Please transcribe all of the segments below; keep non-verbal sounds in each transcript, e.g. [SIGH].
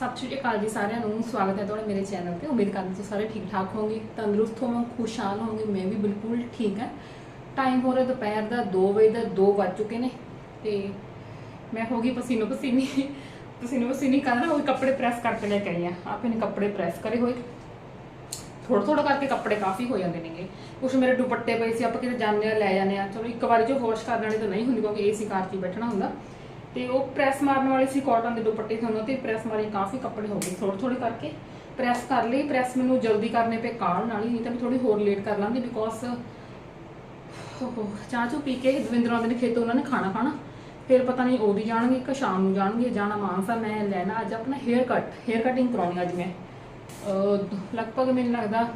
ਸਤਿ ਸ਼੍ਰੀ ਅਕਾਲ ਜੀ ਸਾਰਿਆਂ ਨੂੰ। ਸਵਾਗਤ ਹੈ ਤੁਹਾਡਾ ਮੇਰੇ ਚੈਨਲ ਤੇ। ਉਮੀਦ ਕਰਦੀ ਹਾਂ ਸਾਰੇ ਠੀਕ ਠਾਕ ਹੋਵੋਗੇ। ਤੰਦਰੁਸਤ ਹੋਵੋਗੇ, ਖੁਸ਼ਹਾਲ ਹੋਵੋਗੇ। ਮੈਂ ਵੀ ਬਿਲਕੁਲ ਠੀਕ ਹਾਂ। ਟਾਈਮ ਹੋ ਰਿਹਾ ਦੁਪਹਿਰ ਦਾ 2 ਵਜੇ ਦਾ 2 ਵੱਜ ਚੁੱਕੇ ਨੇ। ਤੇ ਮੈਂ ਹੋ ਗਈ ਪਸੀਨੋ ਪਸੀਨੀ। ਪਸੀਨੋ ਪਸੀਨੀ ਕਰਨਾ ਉਹ ਕੱਪੜੇ ਪ੍ਰੈਸ ਕਰਕੇ ਲੈ ਕੇ ਆਈ ਆ ਆਪੇ ਨੇ ਕੱਪੜੇ ਪ੍ਰੈਸ ਕਰੇ ਹੋਏ। ਥੋੜਾ ਥੋੜਾ ਕਰਕੇ ਕੱਪੜੇ ਕਾਫੀ ਹੋ ਜਾਂਦੇ ਨੇਗੇ। ਕੁਛ ਮੇਰੇ ਦੁਪੱਟੇ ਪਏ ਸੀ, ਆਪਾਂ ਕਿਤੇ ਜਾਂਦੇ ਆ ਲੈ ਜਾਂਦੇ ਆ ਚਲੋ ਇੱਕ ਵਾਰੀ ਜੋ ਵਾਸ਼ ਕਰ ਲੈਣੇ ਤਾਂ ਨਹੀਂ ਹੁੰਦੀ, ਕਿਉਂਕਿ ਏਸੀ ਕਾਰ 'ਚ ਬੈਠਣਾ ਹੁੰਦਾ। ਤੇ ਉਹ ਪ੍ਰੈਸ ਮਾਰਨ ਵਾਲੇ ਸੀ ਕਾਟਨ ਦੇ ਦੁਪੱਟੇ ਤੁਹਾਨੂੰ ਤੇ ਪ੍ਰੈਸ ਮਾਰੀ ਕਾਫੀ ਕੱਪੜੇ ਹੋ ਗਏ ਥੋੜੇ ਥੋੜੇ ਕਰਕੇ। ਪ੍ਰੈਸ ਕਰ ਲਈ, ਪ੍ਰੈਸ ਮੈਨੂੰ ਜਲਦੀ ਕਰਨੇ ਪਏ ਕਾਲ ਨਾਲ ਹੀ, ਨਹੀਂ ਤਾਂ ਮੈਂ ਥੋੜੀ ਹੋਰ ਲੇਟ ਕਰ ਲਾਂਦੀ ਬਿਕੋਜ਼ ਚਾਹ ਚੂ ਪੀ ਕੇ ਦਵਿੰਦਰ ਆਉਂਦੇ ਨੇ ਉਹਨਾਂ ਨੇ ਖਾਣਾ ਖਾਣਾ। ਫਿਰ ਪਤਾ ਨਹੀਂ ਉਹਦੀ ਜਾਣਗੇ ਕਿ ਸ਼ਾਮ ਨੂੰ ਜਾਣਗੇ, ਜਾਣਾ ਮਾਨਸਾ, ਮੈਂ ਲੈਣਾ ਅੱਜ ਆਪਣਾ ਹੇਅਰ ਕੱਟ ਹੇਅਰ ਕਟਿੰਗ ਕਰਾਉਣੀ ਅੱਜ ਮੈਂ। ਅਹ, ਲਗਭਗ ਮੈਨੂੰ ਲੱਗਦਾ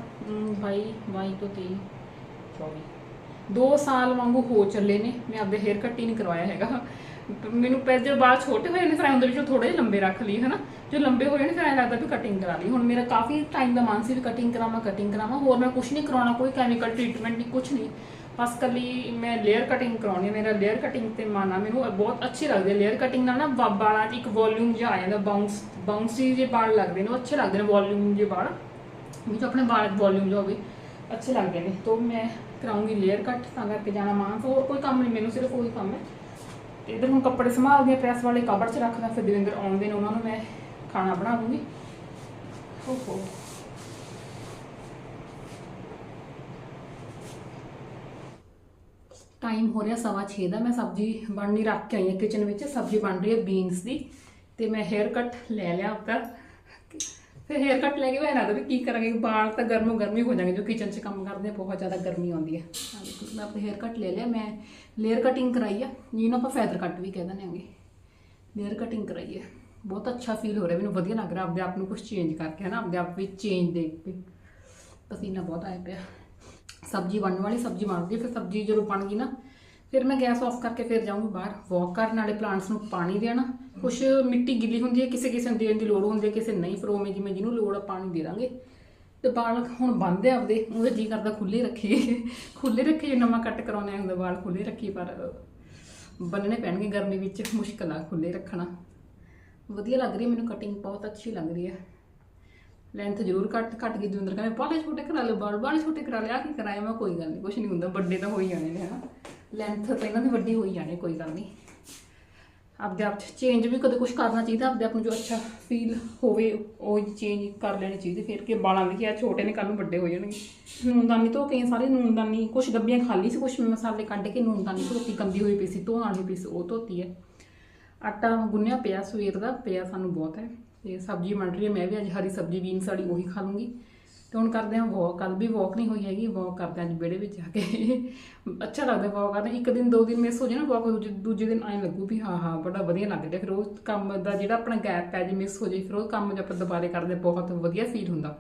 22 22 ਤੋਂ 23 24 2 ਸਾਲ ਵਾਂਗੂ ਹੋ ਚੱਲੇ ਨੇ, ਮੈਂ ਆਪਦੇ ਹੇਅਰ ਕੱਟ ਹੀ ਨਹੀਂ ਕਰਵਾਇਆ ਹੈਗਾ। ਮੈਨੂੰ ਪਹਿਲੇ ਜਦੋਂ ਬਾਲ ਛੋਟੇ ਹੋਏ ਨੇ, ਫਿਰ ਉਹਦੇ ਵਿੱਚੋਂ ਥੋੜੇ ਜਿਹੇ ਲੰਬੇ ਰੱਖ ਲਈ ਹਨਾ? ਜੋ ਲੰਬੇ ਹੋਏ ਨੇ, ਫਿਰ ਐਂ ਲੱਗਦਾ ਵੀ ਕਟਿੰਗ ਕਰਾ ਲਈ। ਹੁਣ ਮੇਰਾ ਕਾਫੀ ਟਾਈਮ ਦਾ ਮਨ ਸੀ ਵੀ ਕਟਿੰਗ ਕਰਾਵਾਂ ਕਟਿੰਗ ਕਰਾਵਾਂ, ਹੋਰ ਮੈਂ ਕੁਝ ਨਹੀਂ ਕਰਾਉਣਾ, ਕੋਈ ਕੈਮੀਕਲ ਟ੍ਰੀਟਮੈਂਟ ਨਹੀਂ ਕੁਝ ਨਹੀਂ। ਬਸ ਕੱਲੀ ਮੈਂ ਲੇਅਰ ਕਟਿੰਗ ਕਰਾਉਣੀ ਹੈ ਮੇਰਾ ਲੇਅਰ ਕਟਿੰਗ ਤੇ ਮਨ ਆ। ਮੈਨੂੰ ਬਹੁਤ ਅੱਛੀ ਲੱਗਦੀ ਹੈ ਲੇਅਰ ਕਟਿੰਗ ਨਾਲ ਨਾ ਵਾ- ਵਾਲਾਂ 'ਚ ਇੱਕ ਵੋਲਿਊਮ ਜਿਹਾ ਆ ਜਾਂਦਾ ਬਾਉਂਸ ਬਾਉਂਸੀ ਜਿਹੇ ਵਾਲ ਲੱਗਦੇ ਨੇ, ਉਹ ਅੱਛੇ ਲੱਗਦੇ ਨੇ ਵੋਲਿਊਮ ਜਿਹੇ ਵਾਲ। ਵੀ ਜੋ ਆਪਣੇ ਵਾਲ ਵੋਲਿਊਮ ਜਿਹਾ ਹੋਵੇ, ਅੱਛੇ ਲੱਗਦੇ ਨੇ। ਤੋਂ ਮੈਂ ਕਰਾਉਂਗੀ ਲੇਅਰ ਕੱਟ ਤਾਂ ਕਰਕੇ ਜਾਣਾ ਮਾਨਸ, ਹੋਰ ਕੋਈ ਕੰਮ ਨਹੀਂ, ਮੈਨੂੰ ਸਿਰਫ ਉਹੀ ਕੰਮ ਹੈ। ਤੇ ਇਧਰ ਹੁਣ ਕੱਪੜੇ ਸੰਭਾਲਦੀ ਆ, ਪ੍ਰੈਸ ਵਾਲੇ ਕਬਰ 'ਚ ਰੱਖਦਾ, ਫਿਰ ਦਵਿੰਦਰ ਆਉਂਦੇ ਨੇ ਉਹਨਾਂ ਨੂੰ ਮੈਂ ਖਾਣਾ ਬਣਾ ਓਹੋ ਟਾਈਮ ਹੋ ਰਿਹਾ ਸਵਾ 6 ਦਾ, ਮੈਂ ਸਬਜ਼ੀ ਬਣਨੀ ਰੱਖ ਕੇ ਆਈ ਹਾਂ ਕਿਚਨ ਵਿੱਚ, ਸਬਜ਼ੀ ਬਣ ਰਹੀ ਹੈ ਬੀਨਸ ਦੀ, ਤੇ ਮੈਂ ਹੇਅਰ ਕੱਟ ਲੈ ਲਿਆ ਆਪਦਾ। ਫਿਰ ਹੇਅਰ ਕੱਟ ਲੈ ਕੇ ਮੈਂ ਲੱਗਦਾ ਵੀ ਕੀ ਕਰਾਂਗੇ ਵਾਲ ਤਾਂ ਗਰਮੋ ਗਰਮੀ ਹੋ ਜਾਣਗੇ, ਜੋ ਕਿਚਨ 'ਚ ਕੰਮ ਕਰਦੇ ਬਹੁਤ ਜ਼ਿਆਦਾ ਗਰਮੀ ਆਉਂਦੀ ਹੈ ਆਹ ਦੇਖੋ, ਮੈਂ ਆਪਣਾ ਹੇਅਰ ਕੱਟ ਲੈ ਲਿਆ, ਮੈਂ ਲੇਅਰ ਕਟਿੰਗ ਕਰਾਈ ਆ ਜਿਹਨੂੰ ਆਪਾਂ ਫੈਦਰ ਕੱਟ ਵੀ ਕਹਿ ਦਿੰਦੇ ਆਂਗੇ ਲੇਅਰ ਕਟਿੰਗ ਕਰਾਈ ਹੈ ਬਹੁਤ ਅੱਛਾ ਫੀਲ ਹੋ ਰਿਹਾ, ਮੈਨੂੰ ਵਧੀਆ ਲੱਗ ਰਿਹਾ, ਆਪਦੇ ਆਪ ਨੂੰ ਕੁਝ ਚੇਂਜ ਕਰਕੇ, ਹਨਾ, ਆਪਦੇ ਆਪ ਵਿੱਚ ਚੇਂਜ ਦੇਖ ਕੇ। ਪਸੀਨਾ ਬਹੁਤ ਆਇਆ ਪਿਆ। ਸਬਜ਼ੀ ਬਣਨ ਵਾਲੀ ਸਬਜ਼ੀ ਬਣਦੀ ਗਈ ਫਿਰ ਸਬਜ਼ੀ ਜਦੋਂ ਬਣ ਗਈ ਨਾ ਫਿਰ ਮੈਂ ਗੈਸ ਆਫ ਕਰਕੇ ਫਿਰ ਜਾਊਂਗੀ ਬਾਹਰ। ਵਾਕ ਕਰਨ ਵਾਲੇ ਪਲਾਂਟਸ ਨੂੰ ਪਾਣੀ ਦੇਣਾ। ਕੁਛ ਮਿੱਟੀ ਗਿੱਲੀ ਹੁੰਦੀ ਹੈ, ਕਿਸੇ ਕਿਸੇ ਨੂੰ ਦੇਣ ਦੀ ਲੋੜ ਹੁੰਦੀ ਹੈ, ਕਿਸੇ ਨਹੀਂ। ਫਿਰ ਉਵੇਂ ਜਿਵੇਂ ਜਿਹਨੂੰ ਲੋੜ ਆ ਪਾਣੀ ਦੇ ਦਾਂਗੇ। ਤੇ ਬਾਲ ਹੁਣ ਬੰਦ ਆ ਆਪਦੇ। ਉਹਦਾ ਜੀ ਕਰਦਾ ਖੁੱਲੇ ਰੱਖੀਏ। ਖੁੱਲੇ ਰੱਖੇ ਜੇ ਨਵਾਂ ਕੱਟ ਕਰਾਉਣੇ ਹੁੰਦਾ ਬਾਲ ਖੁੱਲੇ ਰੱਖੀ ਪਰ ਬੰਨਣੇ ਪੈਣਗੇ ਗਰਮੀ ਵਿੱਚ। ਮੁਸ਼ਕਲ ਆ ਖੁੱਲੇ ਰੱਖਣਾ। ਵਧੀਆ ਲੱਗ ਰਹੀ ਮੈਨੂੰ ਕਟਿੰਗ ਬਹੁਤ ਅੱਛੀ ਲੱਗ ਰਹੀ ਹੈ। ਲੈਂਥ ਜ਼ਰੂਰ ਘੱਟ ਘੱਟ ਗਈ ਦਵਿੰਦਰ ਕਹਿੰਦੇ ਬਾਲੇ ਛੋਟੇ ਕਰਾ ਲਓ ਬਾਲ ਬਾਲੇ ਛੋਟੇ ਕਰਾ ਲਿਆ ਕੀ ਕਰਾਇਆ ਮੈਂ? ਕੋਈ ਗੱਲ ਨਹੀਂ ਕੁਝ ਨਹੀਂ ਹੁੰਦਾ, ਵੱਡੇ ਤਾਂ ਹੋ ਹੀ ਜਾਣੇ ਨੇ, ਹਨਾ। ਲੈਂਥ ਤਾਂ ਇਹਨਾਂ ਦੀ ਵੱਡੀ ਹੋ ਜਾਣੀ, ਕੋਈ ਗੱਲ ਨਹੀਂ। ਆਪਦੇ ਆਪ ਚੇਂਜ ਵੀ ਕਦੇ ਕੁਝ ਕਰਨਾ ਚਾਹੀਦਾ, ਆਪਦੇ ਆਪ ਨੂੰ ਜੋ ਅੱਛਾ ਫੀਲ ਹੋਵੇ, ਉਹ ਚੇਂਜ ਕਰ ਲੈਣੀ ਚਾਹੀਦੀ, ਫਿਰ ਕਿ ਬਾਲਾਂ ਵੀ ਕਿਹਾ ਛੋਟੇ ਨੇ ਕੱਲ ਨੂੰ ਵੱਡੇ ਹੋ ਜਾਣਗੇ। ਨੂਨਦਾਨੀ ਧੋ ਕੇ ਸਾਰੇ ਨੂਨਦਾਨੀ ਕੁਝ ਡੱਬੀਆਂ ਖਾਲੀ ਸੀ ਕੁਝ ਮਸਾਲੇ ਕੱਢ ਕੇ ਨੂਨਦਾਨੀ ਧੋਤੀ, ਗੰਦੀ ਹੋਈ ਪਈ ਸੀ, ਧੋਣ ਵਾਲੀ ਪਈ ਸੀ, ਉਹ ਧੋਤੀ ਹੈ। ਆਟਾ ਗੁੰਨਿਆ ਪਿਆ, ਸਵੇਰ ਦਾ, ਪਿਆ ਸਾਨੂੰ ਬਹੁਤ ਹੈ। ਤੇ ਸਬਜ਼ੀ ਬਣ ਰਹੀ ਹੈ, ਮੈਂ ਵੀ ਅੱਜ ਹਰੀ ਸਬਜ਼ੀ ਬੀਨਸ ਵਾਲੀ ਉਹੀ ਖਾ ਲੂੰਗੀ। ਤੇ ਹੁਣ ਕਰਦੇ ਹਾਂ ਵਾਕ ਕੱਲ ਵੀ ਵਾਕ ਨਹੀਂ ਹੋਈ ਹੈਗੀ ਵਾਕ ਕਰਦੇ ਅੱਜ ਵਿਹੜੇ ਵਿੱਚ ਜਾ ਕੇ। ਅੱਛਾ ਲੱਗਦਾ ਵਾਕ ਕਰਨਾ, ਇੱਕ ਦਿਨ, ਦੋ ਦਿਨ ਮਿਸ ਹੋ ਜਾਏ ਨਾ ਵਾਕ ਦੂਜੇ ਦਿਨ ਐਂ ਲੱਗੂ ਵੀ ਹਾਂ ਹਾਂ, ਬੜਾ ਵਧੀਆ ਲੱਗਦਾ ਫਿਰ ਉਹ ਕੰਮ ਦਾ ਜਿਹੜਾ ਆਪਣਾ ਗੈਪ ਪੈ ਜੇ ਮਿਸ ਹੋ ਜੇ ਫਿਰ ਉਹ ਕੰਮ ਜੇ ਆਪਾਂ ਦੁਬਾਰੇ ਕਰਦੇ ਬਹੁਤ ਵਧੀਆ ਫੀਲ ਹੁੰਦਾ।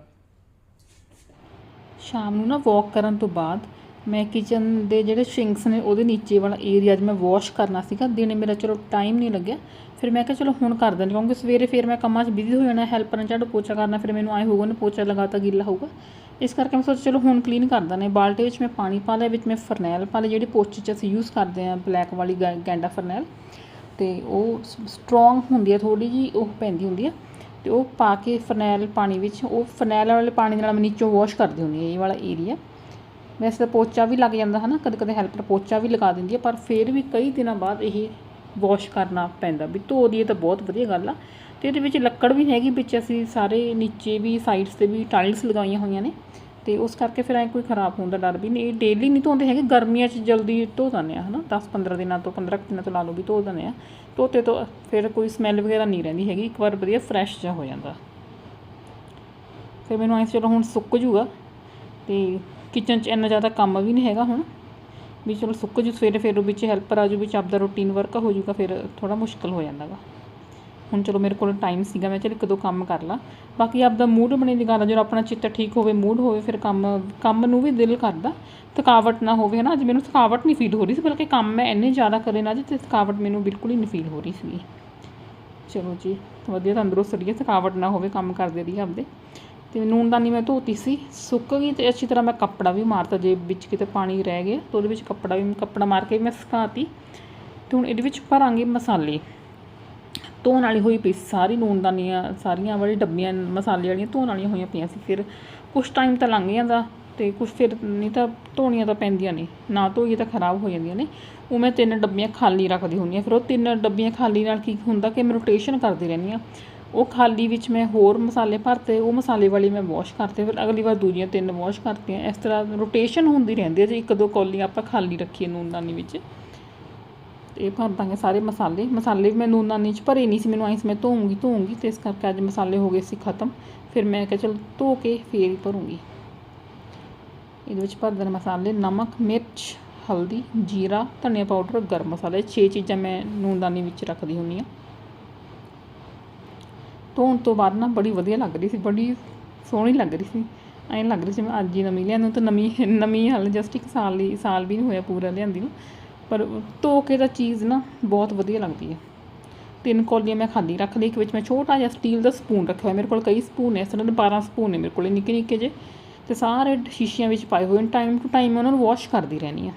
ਸ਼ਾਮ ਨੂੰ ਨਾ ਵਾਕ ਕਰਨ ਤੋਂ ਬਾਅਦ ਮੈਂ ਕਿਚਨ ਦੇ ਜਿਹੜੇ ਸ਼ਿੰਕਸ ਨੇ ਉਹਦੇ ਨੀਚੇ ਵਾਲਾ ਏਰੀਆ 'ਚ ਮੈਂ ਵਾਸ਼ ਕਰਨਾ ਸੀਗਾ, ਦਿਨੇ ਮੇਰਾ ਚਲੋ ਟਾਈਮ ਨਹੀਂ ਲੱਗਿਆ। ਫਿਰ ਮੈਂ ਕਿਹਾ ਚਲੋ ਹੁਣ ਕਰ ਦਿੰਦੇ ਕਿਉਂਕਿ ਸਵੇਰੇ ਫਿਰ ਮੈਂ ਕੰਮਾਂ 'ਚ ਬਿਜ਼ੀ ਹੋ ਜਾਣਾ ਹੈਲਪਰ ਨਾਲ ਝਾੜੂ ਪੋਚਾ ਕਰਨਾ, ਫਿਰ ਮੈਨੂੰ ਆਏ ਹੋਊਗਾ ਨਾ ਪੋਚਾ ਲਗਾਤਾ ਗਿੱਲਾ ਹੋਊਗਾ। ਇਸ ਕਰਕੇ ਮੈਂ ਸੋਚਿਆ ਚਲੋ ਹੁਣ ਕਲੀਨ ਕਰ ਦਿੰਦੇ ਬਾਲਟੀ ਵਿੱਚ ਮੈਂ ਪਾਣੀ ਪਾ ਲਿਆ, ਵਿੱਚ ਮੈਂ ਫਰਨੈਲ ਪਾ ਲਿਆ, ਜਿਹੜੀ ਪੋਚੇ 'ਚ ਅਸੀਂ ਯੂਜ਼ ਕਰਦੇ ਹਾਂ ਬਲੈਕ ਵਾਲੀ ਗੈਂਡਾ ਫਰਨੈਲ। ਤੇ ਉਹ ਸਟਰੋਂਗ ਹੁੰਦੀ ਹੈ ਥੋੜੀ ਜੀ ਉਹ ਪੈਂਦੀ ਹੁੰਦੀ ਹੈ ਤੇ ਉਹ ਪਾ ਕੇ ਫਰਨੈਲ ਪਾਣੀ ਵਿੱਚ, ਉਹ ਫਰਨੈਲ ਵਾਲੇ ਪਾਣੀ ਨਾਲ ਮੈਂ ਨੀਚੋਂ ਵਾਸ਼ ਕਰਦੀ ਹੁੰਦੀ ਹਾਂ, ਇਹ ਵਾਲਾ ਏਰੀਆ ਵੈਸੇ ਤਾਂ ਪੋਚਾ ਵੀ ਲੱਗ ਜਾਂਦਾ ਹੈ ਨਾ ਕਦੇ ਕਦੇ ਹੈਲਪਰ ਪੋਚਾ ਵੀ ਲਗਾ ਦਿੰਦੀ ਹੈ ਪਰ ਫਿਰ ਵੀ ਕਈ ਦਿਨਾਂ ਬਾਅਦ ਇਹ ਵਾਸ਼ ਕਰਨਾ ਪੈਂਦਾ ਵੀ ਧੋ ਦਈਏ ਤਾਂ ਬਹੁਤ ਵਧੀਆ ਗੱਲ ਆ। ਤੇ ਇਹਦੇ ਵਿੱਚ ਲੱਕੜ ਵੀ ਹੈਗੀ, ਵਿੱਚ ਅਸੀਂ ਸਾਰੇ ਨੀਚੇ ਵੀ ਸਾਈਡਸ ਤੇ ਵੀ ਟਾਈਲਸ ਲਗਾਈਆਂ ਹੋਈਆਂ ਨੇ, ਤੇ ਉਸ ਕਰਕੇ ਫਿਰ ਐ ਕੋਈ ਖਰਾਬ ਹੋਣ ਦਾ ਡਰ ਵੀ ਨਹੀਂ। ਇਹ ਡੇਲੀ ਨਹੀਂ ਧੋਂਦੇ ਹੈਗੇ, ਗਰਮੀਆਂ 'ਚ ਜਲਦੀ ਧੋ ਦਿੰਦੇ ਆ ਹਨਾ 10 15 ਦਿਨਾਂ ਤੋਂ 15 ਕੁ ਦਿਨਾਂ ਤੋਂ ਲਾ ਲਓ ਵੀ ਧੋ ਦਿੰਦੇ ਆ। ਧੋਤੇ ਤੋਂ ਫਿਰ ਕੋਈ ਸਮੈਲ ਵਗੈਰਾ ਨਹੀਂ ਰਹਿੰਦੀ ਹੈਗੀ, ਇੱਕ ਵਾਰ ਵਧੀਆ ਫਰੈਸ਼ ਜਿਹਾ ਹੋ ਜਾਂਦਾ। ਫਿਰ ਮੈਨੂੰ ਐਂ ਚਲੋ ਹੁਣ ਸੁੱਕ ਜੂਗਾ, ਤੇ ਕਿਚਨ 'ਚ ਇੰਨਾ ਜ਼ਿਆਦਾ ਕੰਮ ਵੀ ਨਹੀਂ ਹੈਗਾ ਹੁਣ। ਵੀ ਚਲੋ ਸੁੱਕ ਜੂ ਸਵੇਰੇ ਫਿਰ ਉਹ ਵਿੱਚ ਹੈਲਪਰ ਆ ਜੂ ਵਿੱਚ ਆਪਦਾ ਰੂਟੀਨ ਵਰਕ ਹੋ ਜੂਗਾ ਫਿਰ ਥੋੜਾ ਮੁਸ਼ਕਲ ਹੋ ਜਾਂਦਾ ਗਾ ਹੁਣ ਚਲੋ ਮੇਰੇ ਕੋਲ ਟਾਈਮ ਸੀਗਾ ਮੈਂ ਚਲ ਇੱਕ ਦੋ ਕੰਮ ਕਰ ਲਾਂ। ਬਾਕੀ ਆਪਦਾ ਮੂਡ ਬਣੇ ਦੀ ਗੱਲ ਆ, ਜਦੋਂ ਆਪਣਾ ਚਿੱਤ ਠੀਕ ਹੋਵੇ ਮੂਡ ਹੋਵੇ ਫਿਰ ਕੰਮ ਕੰਮ ਨੂੰ ਵੀ ਦਿਲ ਕਰਦਾ। ਥਕਾਵਟ ਨਾ ਹੋਵੇ ਨਾ ਅੱਜ ਮੈਨੂੰ ਥਕਾਵਟ ਨਹੀਂ ਫੀਲ ਹੋ ਰਹੀ ਸੀ ਬਲਕਿ ਕੰਮ ਮੈਂ ਇੰਨੇ ਜ਼ਿਆਦਾ ਕਰੇ ਨਾ ਅੱਜ ਤੇ ਥਕਾਵਟ ਮੈਨੂੰ ਬਿਲਕੁਲ ਹੀ ਨਹੀਂ ਫੀਲ ਹੋ ਰਹੀ ਸੀਗੀ। ਚਲੋ ਜੀ ਵਧੀਆ ਤੰਦਰੁਸਤ ਰਹੀਏ ਥਕਾਵਟ ਨਾ ਹੋਵੇ ਕੰਮ ਕਰਦੇ ਰਹੀਏ ਆਪਦੇ। ਤੇ ਨੂਨਦਾਨੀ ਮੈਂ ਧੋਤੀ ਸੀ, ਸੁੱਕ ਗਈ ਤੇ ਅੱਛੀ ਤਰ੍ਹਾਂ ਮੈਂ ਕੱਪੜਾ ਵੀ ਮਾਰਤਾ, ਜੇ ਵਿੱਚ ਕਿਤੇ ਪਾਣੀ ਰਹਿ ਗਿਆ ਤਾਂ ਉਹਦੇ ਵਿੱਚ ਕੱਪੜਾ ਵੀ ਕੱਪੜਾ ਮਾਰ ਕੇ ਮੈਂ ਸੁਕਾਤੀ। ਤੇ ਹੁਣ ਇਹਦੇ ਵਿੱਚ ਭਰਾਂਗੇ ਮਸਾਲੇ। ਧੋਣ ਵਾਲੀ ਹੋਈ ਪਈ ਸੀ ਸਾਰੀ, ਨੂਨਦਾਨੀਆਂ ਸਾਰੀਆਂ ਵਾਲੀ ਡੱਬੀਆਂ, ਮਸਾਲੇ ਵਾਲੀਆਂ ਧੋਣ ਵਾਲੀਆਂ ਹੋਈਆਂ ਪਈਆਂ ਸੀ। ਫਿਰ ਕੁਛ ਟਾਈਮ ਤਾਂ ਲੰਘ ਜਾਂਦਾ ਤੇ ਕੁਛ ਫਿਰ ਨਹੀਂ ਤਾਂ ਧੋਣੀਆਂ ਤਾਂ ਪੈਂਦੀਆਂ ਨੇ, ਨਾ ਧੋਈਏ ਤਾਂ ਖਰਾਬ ਹੋ ਜਾਂਦੀਆਂ ਨੇ। ਉਹ ਮੈਂ ਤਿੰਨ ਡੱਬੀਆਂ ਖਾਲੀ ਰੱਖਦੀ ਹੁੰਦੀ ਹਾਂ। ਫਿਰ ਉਹ ਤਿੰਨ ਡੱਬੀਆਂ ਖਾਲੀ ਨਾਲ ਕੀ ਹੁੰਦਾ ਕਿ ਮੈਂ ਰੋਟੇਸ਼ਨ ਕਰਦੀ ਰਹਿੰਦੀ ਹਾਂ। ਉਹ ਖਾਲੀ ਵਿੱਚ ਮੈਂ ਹੋਰ ਮਸਾਲੇ ਭਰਤੇ, ਉਹ ਮਸਾਲੇ ਵਾਲੀ ਮੈਂ ਵਾਸ਼ ਕਰਤੇ, ਫਿਰ ਅਗਲੀ ਵਾਰ ਦੂਜੀਆਂ ਤਿੰਨ ਵਾਸ਼ ਕਰਤੀਆਂ। ਇਸ ਤਰ੍ਹਾਂ ਰੋਟੇਸ਼ਨ ਹੁੰਦੀ ਰਹਿੰਦੀ ਹੈ, ਜੇ ਇੱਕ ਦੋ ਕੌਲੀ ਆਪਾਂ ਖਾਲੀ ਰੱਖੀਏ ਨੂਨਦਾਨੀ ਵਿੱਚ। ਤੇ ਇਹ ਭਰ ਦਾਂਗੇ ਸਾਰੇ ਮਸਾਲੇ। ਮਸਾਲੇ ਵੀ ਮੈਂ ਨੂਨਦਾਨੀ ਚ ਭਰੇ ਨਹੀਂ ਸੀ, ਮੈਨੂੰ ਆਈ ਸੀ ਮੈਂ ਧੋਉਂਗੀ ਧੋਉਂਗੀ ਤੇ ਇਸ ਕਰਕੇ ਅੱਜ ਮਸਾਲੇ ਹੋ ਗਏ ਸੀ ਖਤਮ। ਫਿਰ ਮੈਂ ਕਿਹਾ ਚਲ ਧੋ ਕੇ ਫੇਰ ਹੀ ਭਰੂੰਗੀ। ਇਹਦੇ ਵਿੱਚ ਭਰ ਦੇਣਾ ਮਸਾਲੇ, ਨਮਕ, ਮਿਰਚ, ਹਲਦੀ, ਜੀਰਾ, ਧਨੀਆ ਪਾਊਡਰ, ਗਰਮ ਮਸਾਲੇ। ਇਹ ਛੇ ਚੀਜ਼ਾਂ ਮੈਂ ਨੂਨਦਾਨੀ ਵਿੱਚ ਰੱਖਦੀ ਹੁੰਦੀ ਹਾਂ। ਧੋਣ ਤੋਂ ਬਾਅਦ ਨਾ ਬੜੀ ਵਧੀਆ ਲੱਗ ਰਹੀ ਸੀ, ਬੜੀ ਸੋਹਣੀ ਲੱਗ ਰਹੀ ਸੀ। ਐਂ ਲੱਗ ਰਹੀ ਸੀ ਮੈਂ ਅੱਜ ਹੀ ਨਵੀਂ ਲਿਆਂਦੀ, ਤਾਂ ਨਵੀਂ ਨਵੀਂ ਹਾਲ ਜਸਟ ਇੱਕ ਸਾਲ ਲਈ ਸਾਲ ਵੀ ਨਹੀਂ ਹੋਇਆ ਪੂਰਾ ਲਿਆਂਦੀ ਨੂੰ। ਪਰ ਧੋ ਕੇ ਤਾਂ ਚੀਜ਼ ਨਾ ਬਹੁਤ ਵਧੀਆ ਲੱਗਦੀ ਹੈ। ਤਿੰਨ ਕੌਲੀਆਂ ਮੈਂ ਖਾਲੀ ਰੱਖ ਲਈ, ਇੱਕ ਵਿੱਚ ਮੈਂ ਛੋਟਾ ਜਿਹਾ ਸਟੀਲ ਦਾ ਸਪੂਨ ਰੱਖਿਆ ਹੋਇਆ, ਮੇਰੇ ਕੋਲ ਕਈ ਸਪੂਨ ਨੇ, ਇਸ ਤਰ੍ਹਾਂ ਦੇ 12 ਸਪੂਨ ਨੇ ਮੇਰੇ ਕੋਲ, ਨਿੱਕੇ ਨਿੱਕੇ ਜੇ ਤੇ ਸਾਰੇ ਸ਼ੀਸ਼ਿਆਂ ਵਿੱਚ ਪਾਏ ਹੋਏ ਨੇ ਟਾਈਮ ਟੂ ਟਾਈਮ ਉਹਨਾਂ ਨੂੰ ਵਾਸ਼ ਕਰਦੀ ਰਹਿੰਦੀ ਆ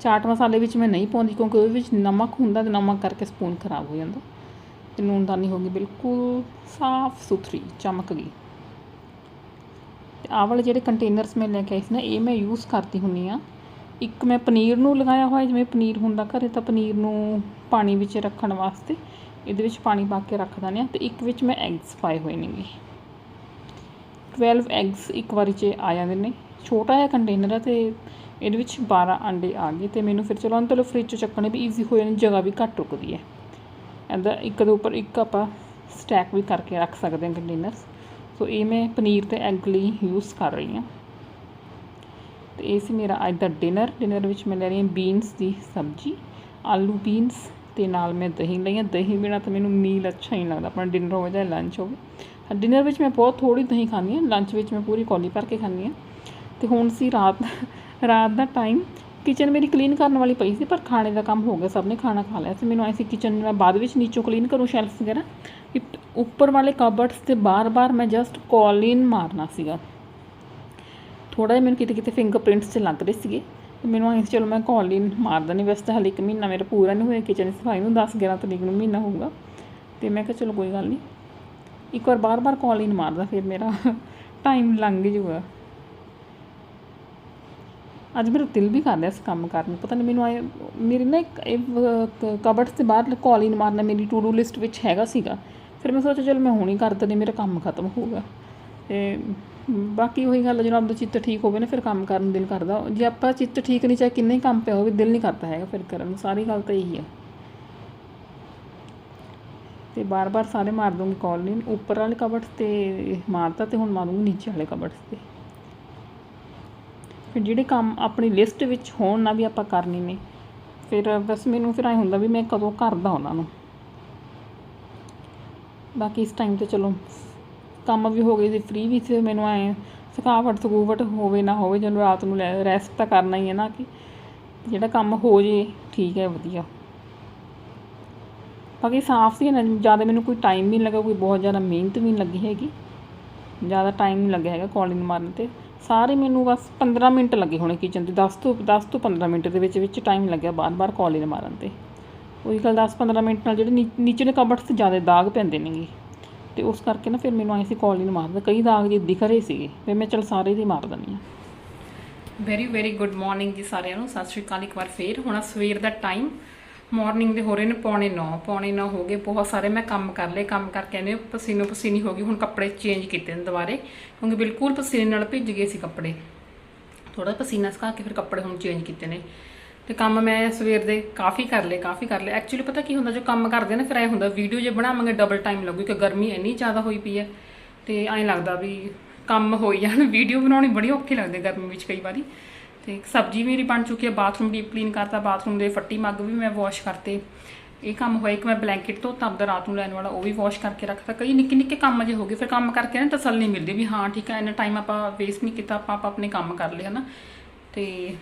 ਚਾਟ ਮਸਾਲੇ ਵਿੱਚ ਮੈਂ ਨਹੀਂ ਪਾਉਂਦੀ ਕਿਉਂਕਿ ਉਹਦੇ ਵਿੱਚ ਨਮਕ ਹੁੰਦਾ ਤੇ ਨਮਕ ਕਰਕੇ ਸਪੂਨ ਖਰਾਬ ਹੋ ਜਾਂਦਾ। ਤੇ ਨੂਨਦਾਨੀ ਹੋ ਗਈ, ਬਿਲਕੁਲ ਸਾਫ਼ ਸੁਥਰੀ, ਚਮਕ ਗਈ। ਤੇ ਆਹ ਵਾਲੇ ਜਿਹੜੇ ਕੰਟੇਨਰਸ ਮੈਂ ਲੈ ਕੇ ਆਈ ਸੀ ਨਾ, ਇਹ ਮੈਂ ਯੂਜ਼ ਕਰਦੀ ਹੁੰਨੀ ਆ ਇੱਕ ਮੈਂ ਪਨੀਰ ਨੂੰ ਲਗਾਇਆ ਹੋਇਆ, ਜਿਵੇਂ ਪਨੀਰ ਹੁੰਦਾ ਘਰੇ, ਤਾਂ ਪਨੀਰ ਨੂੰ ਪਾਣੀ ਵਿੱਚ ਰੱਖਣ ਵਾਸਤੇ ਇਹਦੇ ਵਿੱਚ ਪਾਣੀ ਪਾ ਕੇ ਰੱਖ ਦਿੰਦੇ ਆ ਤੇ ਇੱਕ ਵਿੱਚ ਮੈਂ ਐਗਸ ਪਾਏ ਹੋਏ ਨੇਗੇ 12 ਐਗਸ ਇੱਕ ਵਾਰੀ 'ਚ ਆ ਜਾਂਦੇ ਨੇ। ਛੋਟਾ ਜਿਹਾ ਕੰਟੇਨਰ ਹੈ ਤੇ ਇਹਦੇ ਵਿੱਚ 12 ਅੰਡੇ ਆ ਗਏ ਤੇ ਮੈਨੂੰ ਫਿਰ ਚਲੋ ਅੰਤਲੋਂ ਫ੍ਰਿਜ 'ਚ ਚੱਕਣੇ ਵੀ ਈਜ਼ੀ ਹੋ ਜਾਣੀ, ਜਗ੍ਹਾ ਵੀ ਘੱਟ ਰੁਕਦੀ ਹੈ। ਇੱਦਾਂ ਇੱਕ ਦੇ ਉੱਪਰ ਇੱਕ ਆਪਾਂ ਸਟੈਕ ਵੀ ਕਰਕੇ ਰੱਖ ਸਕਦੇ ਹਾਂ ਕੰਟੇਨਰਸ ਸੋ ਇਹ ਮੈਂ ਪਨੀਰ ਤੇ ਐਗ ਲਈ ਯੂਜ਼ ਕਰ ਰਹੀ ਹਾਂ। ਤੇ ਇਹ ਸੀ ਮੇਰਾ ਅੱਜ ਦਾ ਡਿਨਰ ਡਿਨਰ ਵਿੱਚ ਮੈਂ ਲੈ ਰਹੀ ਹਾਂ ਬੀਨਸ ਦੀ ਸਬਜ਼ੀ, ਆਲੂ ਬੀਨਸ ਤੇ ਨਾਲ ਮੈਂ ਦਹੀਂ ਲਈ ਹਾਂ। ਦਹੀਂ ਬਿਨਾ ਤਾਂ ਮੈਨੂੰ ਮੀਲ ਅੱਛਾ ਹੀ ਨਹੀਂ ਲੱਗਦਾ। ਆਪਣਾ ਡਿਨਰ ਹੋਵੇ ਜਾਂ ਲੰਚ ਹੋਵੇ। ਡਿਨਰ ਵਿੱਚ ਮੈਂ ਬਹੁਤ ਥੋੜੀ ਦਹੀਂ ਖਾਂਦੀ ਹਾਂ। ਲੰਚ ਵਿੱਚ ਮੈਂ ਪੂਰੀ ਕੌਲੀ ਭਰ ਕੇ ਖਾਂਦੀ ਹਾਂ। ਤੇ ਹੁਣ ਸੀ ਰਾਤ ਰਾਤ ਦਾ ਟਾਈਮ ਕਿਚਨ ਮੇਰੀ ਕਲੀਨ ਕਰਨ ਵਾਲੀ ਪਈ ਸੀ, ਪਰ ਖਾਣੇ ਦਾ ਕੰਮ ਹੋ ਗਿਆ, ਸਭ ਨੇ ਖਾਣਾ ਖਾ ਲਿਆ ਸੀ। ਮੈਨੂੰ ਐਸੀ ਕਿਚਨ ਮੈਂ ਬਾਅਦ ਵਿੱਚ ਨੀਚੋਂ ਕਲੀਨ ਕਰੂੰ ਸ਼ੈਲਫ ਵਗੈਰਾ। ਕਿ ਉੱਪਰ ਵਾਲੇ ਕਬਰਡਸ ਤੇ ਬਾਰ-ਬਾਰ ਮੈਂ ਜਸਟ ਕੌਲਿਨ ਮਾਰਨਾ ਸੀਗਾ। ਥੋੜਾ ਜਿਹਾ ਮੈਨੂੰ ਕਿਤੇ ਕਿਤੇ ਫਿੰਗਰਪ੍ਰਿੰਟਸ 'ਚ ਲੱਗ ਰਹੇ ਸੀਗੇ। ਤੇ ਮੈਨੂੰ ਐਂ ਸੀ, ਚਲੋ ਮੈਂ ਕੌਲਿਨ ਮਾਰਦਾ ਨਹੀਂ ਵੈਸੇ ਤਾਂ ਹਲੇ ਇੱਕ ਮਹੀਨਾ ਮੇਰਾ ਪੂਰਾ ਨਹੀਂ ਹੋਇਆ ਕਿਚਨ ਸਫ਼ਾਈ ਨੂੰ 10 11 ਤਰੀਕ ਨੂੰ ਮਹੀਨਾ ਹੋਊਗਾ। ਤੇ ਮੈਂ ਕਿਹਾ ਚਲੋ ਕੋਈ ਗੱਲ ਨਹੀਂ ਇੱਕ ਵਾਰ ਬਾਰ-ਬਾਰ ਕੌਲਿਨ ਮਾਰਦਾ, ਫਿਰ ਮੇਰਾ [LAUGHS] ਟਾਈਮ ਲੰਘ ਜੂਗਾ। ਅੱਜ ਮੇਰਾ ਦਿਲ ਵੀ ਕਰ ਰਿਹਾ ਇਸ ਕੰਮ ਕਰਨ ਨੂੰ। ਪਤਾ ਨਹੀਂ ਮੈਨੂੰ ਆਏ, ਮੇਰੀ ਨਾ ਇੱਕ ਕਬਰਡਸ ਦੇ ਬਾਹਰ ਕੌਲਿਨ ਮਾਰਨਾ ਮੇਰੀ ਟੂ ਡੂ ਲਿਸਟ ਵਿੱਚ ਹੈਗਾ ਸੀਗਾ। ਫਿਰ ਮੈਂ ਸੋਚਿਆ ਚਲ ਮੈਂ ਹੁਣ ਹੀ ਕਰ ਦਿੰਦੀ, ਮੇਰਾ ਕੰਮ ਖਤਮ ਹੋਊਗਾ ਤੇ ਬਾਕੀ ਉਹੀ ਗੱਲ ਹੈ ਜਦੋਂ ਆਪਦਾ ਚਿੱਤ ਠੀਕ ਹੋਵੇ ਨਾ, ਫਿਰ ਕੰਮ ਕਰਨ ਨੂੰ ਦਿਲ ਕਰਦਾ। ਜੇ ਆਪਾਂ ਚਿੱਤ ਠੀਕ ਨਹੀਂ, ਚਾਹੇ ਕਿੰਨੇ ਹੀ ਕੰਮ ਪਿਆ ਹੋਵੇ, ਦਿਲ ਨਹੀਂ ਕਰਦਾ ਹੈਗਾ ਫਿਰ ਕਰਨ ਨੂੰ। ਸਾਰੀ ਗੱਲ ਤਾਂ ਇਹੀ ਹੈ ਤੇ ਬਾਰ-ਬਾਰ ਸਾਰੇ ਮਾਰ ਦੂੰਗੀ ਕੌਲਿਨ ਉੱਪਰ ਵਾਲੇ ਕਬਰਡਸ ਤੇ ਮਾਰਤਾ ਤੇ ਹੁਣ ਮਾਰੂੰਗੀ, ਨੀਚੇ ਵਾਲੇ ਕਬਰਡਸ ਤੇ। ਫਿਰ ਜਿਹੜੇ ਕੰਮ ਆਪਣੀ ਲਿਸਟ ਵਿੱਚ ਹੋਣ ਨਾ ਵੀ ਆਪਾਂ ਕਰਨੇ ਨੇ, ਫਿਰ ਬਸ ਮੈਨੂੰ ਫਿਰ ਐ ਹੁੰਦਾ ਵੀ ਮੈਂ ਕਦੋਂ ਕਰਦਾ ਉਹਨਾਂ ਨੂੰ। ਬਾਕੀ ਇਸ ਟਾਈਮ ਤੇ ਚਲੋ, ਕੰਮ ਵੀ ਹੋ ਗਏ ਸੀ ਫ੍ਰੀ ਵੀ ਸੀ, ਮੈਨੂੰ ਐ ਥਕਾਵਟ ਥਕੂਵਟ ਹੋਵੇ ਨਾ ਹੋਵੇ, ਜਦੋਂ ਰਾਤ ਨੂੰ ਰੈਸਟ ਤਾਂ ਕਰਨਾ ਹੀ ਹੈ ਨਾ ਕਿ ਜਿਹੜਾ ਕੰਮ ਹੋ ਜੇ, ਠੀਕ ਹੈ, ਵਧੀਆ। ਬਾਕੀ ਸਾਫ਼ ਸੀ, ਨਾ ਜ਼ਿਆਦਾ ਮੈਨੂੰ ਕੋਈ ਟਾਈਮ ਵੀ ਨਹੀਂ ਲੱਗਾ, ਕੋਈ ਬਹੁਤ ਜ਼ਿਆਦਾ ਮਿਹਨਤ ਵੀ ਨਹੀਂ ਲੱਗੀ ਹੈਗੀ। ਜ਼ਿਆਦਾ ਟਾਈਮ ਨਹੀਂ ਲੱਗਿਆ ਹੈਗਾ ਕਾਲਿੰਗ ਮਾਰਨ ਤੇ। ਸਾਰੇ ਮੈਨੂੰ ਬਸ 15 ਮਿੰਟ ਲੱਗੇ ਹੋਣੇ ਕਿਚਨ ਤੇ 10 ਤੋਂ 10 ਤੋਂ 15 ਮਿੰਟ ਦੇ ਵਿੱਚ ਵਿੱਚ ਟਾਈਮ ਲੱਗਿਆ ਬਾਰ-ਬਾਰ ਕਾਲਿੰਗ ਮਾਰਨ ਤੇ। ਉਹੀ ਗੱਲ 10-15 ਮਿੰਟ ਨਾਲ ਜਿਹੜੇ ਨੀਚੇ ਕਬਰਡਸ ਤੇ ਜ਼ਿਆਦਾ ਦਾਗ ਪੈਂਦੇ ਨੇਗੇ। ਤੇ ਉਸ ਕਰਕੇ ਨਾ ਫਿਰ ਮੈਨੂੰ ਆਈ ਸੀ ਕਾਲਿੰਗ ਮਾਰਦਾ ਕਈ ਦਾਗ ਜੇ ਦਿਖ ਰਹੇ ਸੀਗੇ, ਫਿਰ ਮੈਂ ਚਲ ਸਾਰੇ ਦੀ ਮਾਰ ਦਿੰਦੀ ਆ ਵੈਰੀ ਵੈਰੀ ਗੁੱਡ ਮਾਰਨਿੰਗ ਜੀ ਸਾਰਿਆਂ ਨੂੰ। ਸਤਿ ਸ਼੍ਰੀ ਅਕਾਲ ਇੱਕ ਵਾਰ ਫੇਰ। ਹੁਣ ਸਵੇਰ ਦਾ ਟਾਈਮ ਮਾਰਨਿੰਗ ਦੇ ਹੋ ਰਹੇ ਨੇ ਪੌਣੇ 9 ਪੌਣੇ 9 ਹੋ ਗਏ, ਬਹੁਤ ਸਾਰੇ ਮੈਂ ਕੰਮ ਕਰ ਲਏ। ਕੰਮ ਕਰਕੇ ਕਹਿੰਦੇ ਪਸੀਨੋ ਪਸੀਨੀ ਹੋ ਗਈ, ਹੁਣ ਕੱਪੜੇ ਚੇਂਜ ਕੀਤੇ ਨੇ ਦੁਬਾਰੇ, ਕਿਉਂਕਿ ਬਿਲਕੁਲ ਪਸੀਨੇ ਨਾਲ ਭਿੱਜ ਗਏ ਸੀ ਕੱਪੜੇ। ਥੋੜਾ ਪਸੀਨਾ ਸੁਕਾ ਕੇ ਫਿਰ ਕੱਪੜੇ ਹੁਣ ਚੇਂਜ ਕੀਤੇ ਨੇ। ਤੇ ਕੰਮ ਮੈਂ ਸਵੇਰ ਦੇ ਕਾਫੀ ਕਰ ਲਏ, ਕਾਫੀ ਕਰ ਲਏ। ਐਕਚੁਅਲੀ ਪਤਾ ਕੀ ਹੁੰਦਾ, ਜੋ ਕੰਮ ਕਰਦੇ ਨਾ, ਫਿਰ ਐ ਹੁੰਦਾ ਵੀਡੀਓ ਜੇ ਬਣਾਵਾਂਗੇ ਡਬਲ ਟਾਈਮ ਲੱਗੂ, ਕਿ ਗਰਮੀ ਇੰਨੀ ਜ਼ਿਆਦਾ ਹੋਈ ਪਈ ਹੈ। ਤੇ ਐਂ ਲੱਗਦਾ ਵੀ ਕੰਮ ਹੋਈ ਜਾਣ ਵੀਡੀਓ ਬਣਾਉਣੀ ਬੜੀ ਔਖੀ ਲੱਗਦੀ ਗਰਮੀ ਵਿੱਚ ਕਈ ਵਾਰੀ। ਤੇ ਸਬਜ਼ੀ ਮੇਰੀ ਬਣ ਚੁੱਕੀ ਹੈ ਬਾਥਰੂਮ ਡੀਪ ਕਲੀਨ ਕਰਤਾ ਬਾਥਰੂਮ ਦੇ ਫੱਟੀ ਮੱਗ ਵੀ ਮੈਂ ਵਾਸ਼ ਕਰਤੇ। ਇਹ ਕੰਮ ਹੋਇਆ, ਇੱਕ ਮੈਂ ਬਲੈਂਕਟ ਧੋਤਾ, ਆਪਦਾ ਰਾਤ ਨੂੰ ਲੈਣ ਵਾਲਾ, ਉਹ ਵੀ ਵਾਸ਼ ਕਰਕੇ ਰੱਖਤਾ। ਕਈ ਨਿੱਕੇ ਨਿੱਕੇ ਕੰਮ ਜੇ ਹੋ ਗਏ, ਫਿਰ ਕੰਮ ਕਰਕੇ ਨਾ ਤਸੱਲੀ ਮਿਲਦੀ ਵੀ ਹਾਂ, ਠੀਕ ਹੈ, ਇੰਨਾ ਟਾਈਮ ਆਪਾਂ ਵੇਸਟ ਨਹੀਂ ਕੀਤਾ, ਆਪਾਂ ਆਪਾਂ ਆਪਣੇ ਕੰਮ ਕਰ ਲਏ ਹਨਾ ਤੇ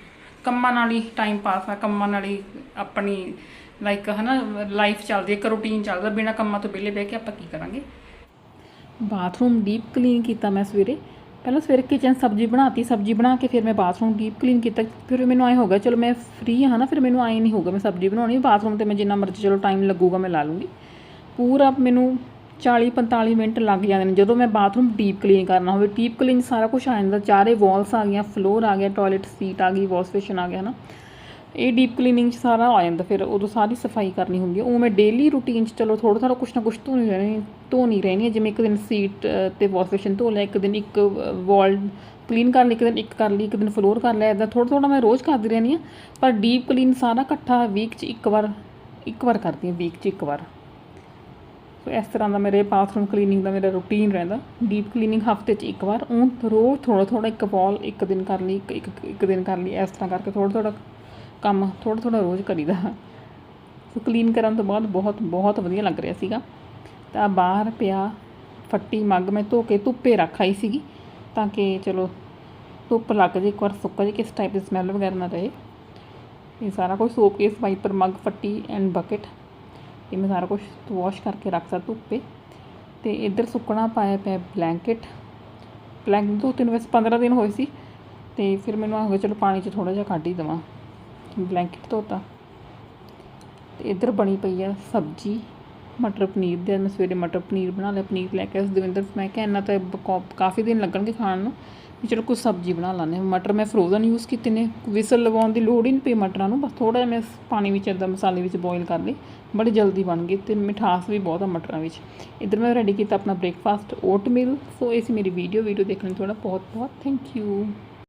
ਕੰਮਾਂ ਨਾਲ ਹੀ ਟਾਈਮ ਪਾਸ ਆ, ਕੰਮਾਂ ਨਾਲ ਹੀ ਆਪਣੀ ਲਾਈਕ ਹਨਾ ਲਾਈਫ ਚੱਲਦੀ ਹੈ, ਇੱਕ ਰੂਟੀਨ ਚੱਲਦਾ, ਬਿਨਾ ਕੰਮਾਂ ਤੋਂ ਵਿਹਲੇ ਬਹਿ ਕੇ ਆਪਾਂ ਕੀ ਕਰਾਂਗੇ? ਬਾਥਰੂਮ ਡੀਪ ਕਲੀਨ ਕੀਤਾ ਮੈਂ ਸਵੇਰੇ। ਪਹਿਲਾਂ ਸਵੇਰੇ ਕਿਚਨ ਸਬਜ਼ੀ ਬਣਾਤੀ, ਸਬਜ਼ੀ ਬਣਾ ਕੇ ਫਿਰ ਮੈਂ ਬਾਥਰੂਮ ਡੀਪ ਕਲੀਨ ਕੀਤਾ, ਫਿਰ ਮੈਨੂੰ ਐਂ ਹੋ ਗਿਆ, ਚਲੋ ਮੈਂ ਫ੍ਰੀ ਹਾਂ ਨਾ ਫਿਰ ਮੈਨੂੰ ਆਏ ਨਹੀਂ ਹੋਊਗਾ ਮੈਂ ਸਬਜ਼ੀ ਬਣਾਉਣੀ ਬਾਥਰੂਮ ਤੇ ਮੈਂ ਜਿੰਨਾ ਮਰਜ਼ੀ, ਚਲੋ ਟਾਈਮ ਲੱਗੂਗਾ ਮੈਂ ਲਾ ਲੂੰਗੀ। ਪੂਰਾ ਮੈਨੂੰ 40 45 ਮਿੰਟ ਲੱਗ ਜਾਂਦੇ ਨੇ, ਜਦੋਂ ਮੈਂ ਬਾਥਰੂਮ ਡੀਪ ਕਲੀਨ ਕਰਨਾ ਹੋਵੇ ਡੀਪ ਕਲੀਨ ਸਾਰਾ ਕੁਝ ਆ ਜਾਂਦਾ, ਚਾਰੇ ਵਾਲਸ ਆ ਗਈਆਂ ਫਲੋਰ ਆ ਗਿਆ ਟਾਇਲਟ ਸੀਟ ਆ ਗਈ ਵਾਸ਼ ਬੇਸਿਨ ਆ ਗਿਆ ਨਾ ਇਹ ਡੀਪ ਕਲੀਨਿੰਗ ਚ ਸਾਰਾ ਆ ਜਾਂਦਾ, ਫਿਰ ਉਦੋਂ ਸਾਰੀ ਸਫ਼ਾਈ ਕਰਨੀ ਹੁੰਦੀ ਹੈ ਉਹ ਮੈਂ ਡੇਲੀ ਰੂਟੀਨ ਚ ਚਲੋ ਥੋੜਾ ਥੋੜਾ ਕੁਛ ਨਾ ਕੁਛ ਧੋਣੀ ਰਹਿਣੀ ਧੋਣੀ ਰਹਿਣੀ ਹੈ ਜਿਵੇਂ ਇੱਕ ਦਿਨ ਸੀਟ ਤੇ ਵਾਸ਼ ਬੇਸਿਨ ਧੋ ਲਿਆ, ਇੱਕ ਦਿਨ ਇੱਕ ਵਾਲ ਕਲੀਨ ਕਰ ਲਈ, ਇੱਕ ਦਿਨ ਇੱਕ ਕਰ ਲਈ, ਇੱਕ ਦਿਨ ਫਲੋਰ ਕਰ ਲਿਆ। ਇਦਾਂ ਥੋੜਾ ਥੋੜਾ ਮੈਂ ਰੋਜ਼ ਕਰਦੀ ਰਹਿੰਦੀ ਹਾਂ ਪਰ ਡੀਪ ਕਲੀਨ ਸਾਰਾ ਇਕੱਠਾ ਵੀਕ ਚ ਇੱਕ ਵਾਰ ਇੱਕ ਵਾਰ ਕਰਦੀ ਹਾਂ ਵੀਕ ਚ ਇੱਕ ਵਾਰ। ਸੋ ਇਸ ਤਰ੍ਹਾਂ ਦਾ ਮੇਰੇ ਬਾਥਰੂਮ ਕਲੀਨਿੰਗ ਦਾ ਮੇਰਾ ਰੂਟੀਨ ਰਹਿੰਦਾ। ਡੀਪ ਕਲੀਨਿੰਗ ਹਫ਼ਤੇ 'ਚ ਇੱਕ ਵਾਰ ਉਹ ਰੋਜ਼ ਥੋੜਾ ਥੋੜਾ ਇੱਕ ਵਾਲ ਇੱਕ ਦਿਨ ਕਰ ਲਈ, ਇੱਕ ਇੱਕ ਇੱਕ ਦਿਨ ਕਰ ਲਈ। ਇਸ ਤਰ੍ਹਾਂ ਕਰਕੇ ਥੋੜਾ ਥੋੜਾ ਕੰਮ ਥੋੜਾ ਥੋੜਾ ਰੋਜ਼ ਕਰੀਦਾ। ਸੋ ਕਲੀਨ ਕਰਨ ਤੋਂ ਬਾਅਦ ਬਹੁਤ ਬਹੁਤ ਵਧੀਆ ਲੱਗ ਰਿਹਾ ਸੀਗਾ। ਤਾਂ ਬਾਹਰ ਪਿਆ, ਫੱਟੀ ਮੱਗ ਮੈਂ ਧੋ ਕੇ ਧੁੱਪੇ ਰੱਖ ਆਈ ਸੀਗੀ ਤਾਂ ਕਿ ਚਲੋ ਧੁੱਪ ਲੱਗ ਜੇ, ਇੱਕ ਵਾਰ ਸੁੱਕ ਜੇ, ਕਿਸ ਟਾਈਪ ਦੀ ਸਮੈਲ ਵਗੈਰਾ ਨਾ ਰਹੇ। ਇਹ ਸਾਰਾ ਕੁਝ ਸੋਪ ਕੇਸ ਵਾਈਪਰ ਮੱਗ ਫੱਟੀ ਐਂਡ ਬਕਟ ਇਹ ਮੈਂ ਸਾਰਾ ਕੁਝ ਵਾਸ਼ ਕਰਕੇ ਰੱਖਤਾ ਧੁੱਪੇ। ਤੇ ਇੱਧਰ ਸੁੱਕਣਾ ਪਾਇਆ ਪਿਆ ਬਲੈਂਕਟ ਬਲੈਂਕਟ ਦੋ ਤਿੰਨ ਵੈਸੇ 15 ਦਿਨ ਹੋਏ ਸੀ। ਤੇ ਫਿਰ ਮੈਨੂੰ ਆ ਗਿਆ ਚਲੋ ਪਾਣੀ 'ਚ ਥੋੜਾ ਜਿਹਾ ਕੱਢ ਹੀ ਦੇਵਾਂ। ਬਲੈਂਕਟ ਧੋਤਾ। ਤੇ ਇੱਧਰ ਬਣੀ ਪਈ ਆ ਸਬਜੀ, ਮਟਰ ਪਨੀਰ ਦੇ। ਮੈਂ ਸਵੇਰੇ ਮਟਰ ਪਨੀਰ ਬਣਾ ਲਿਆ, ਪਨੀਰ ਲੈ ਕੇ ਦਵਿੰਦਰ। ਮੈਂ ਕਿਹਾ ਇੰਨਾ ਤਾਂ ਬਕੌ- ਕਾਫੀ ਦਿਨ ਲੱਗਣਗੇ ਖਾਣ ਨੂੰ ਵੀ ਚਲੋ ਕੁਝ ਸਬਜੀ ਬਣਾ ਲਾਂਦੇ ਮਟਰ ਮੈਂ ਫਰੋਜ਼ਨ ਯੂਜ਼ ਕੀਤੇ ਨੇ। ਵਿਸਲ ਲਵਾਉਣ ਦੀ ਲੋੜ ਹੀ ਨਹੀਂ ਪਈ ਮਟਰਾਂ ਨੂੰ। ਬਸ ਥੋੜਾ ਜਿਹਾ ਮੈਂ ਪਾਣੀ ਵਿੱਚ ਇੱਦਾਂ ਮਸਾਲੇ ਵਿੱਚ ਬੋਇਲ ਕਰ ਲਈ ਬੜੀ ਜਲਦੀ ਬਣ ਗਏ ਤੇ ਮਿਠਾਸ ਵੀ ਬਹੁਤ ਆ ਮਟਰਾਂ ਵਿੱਚ। ਇੱਧਰ ਮੈਂ ਰੈਡੀ ਕੀਤਾ ਆਪਣਾ ਬ੍ਰੇਕਫਾਸਟ ਓਟ ਮਿਲ ਸੋ ਇਹ ਸੀ ਮੇਰੀ ਵੀਡੀਓ ਵੀਡੀਓ ਦੇਖਣ ਲਈ ਤੁਹਾਡਾ ਬਹੁਤ ਬਹੁਤ ਥੈਂਕ ਯੂ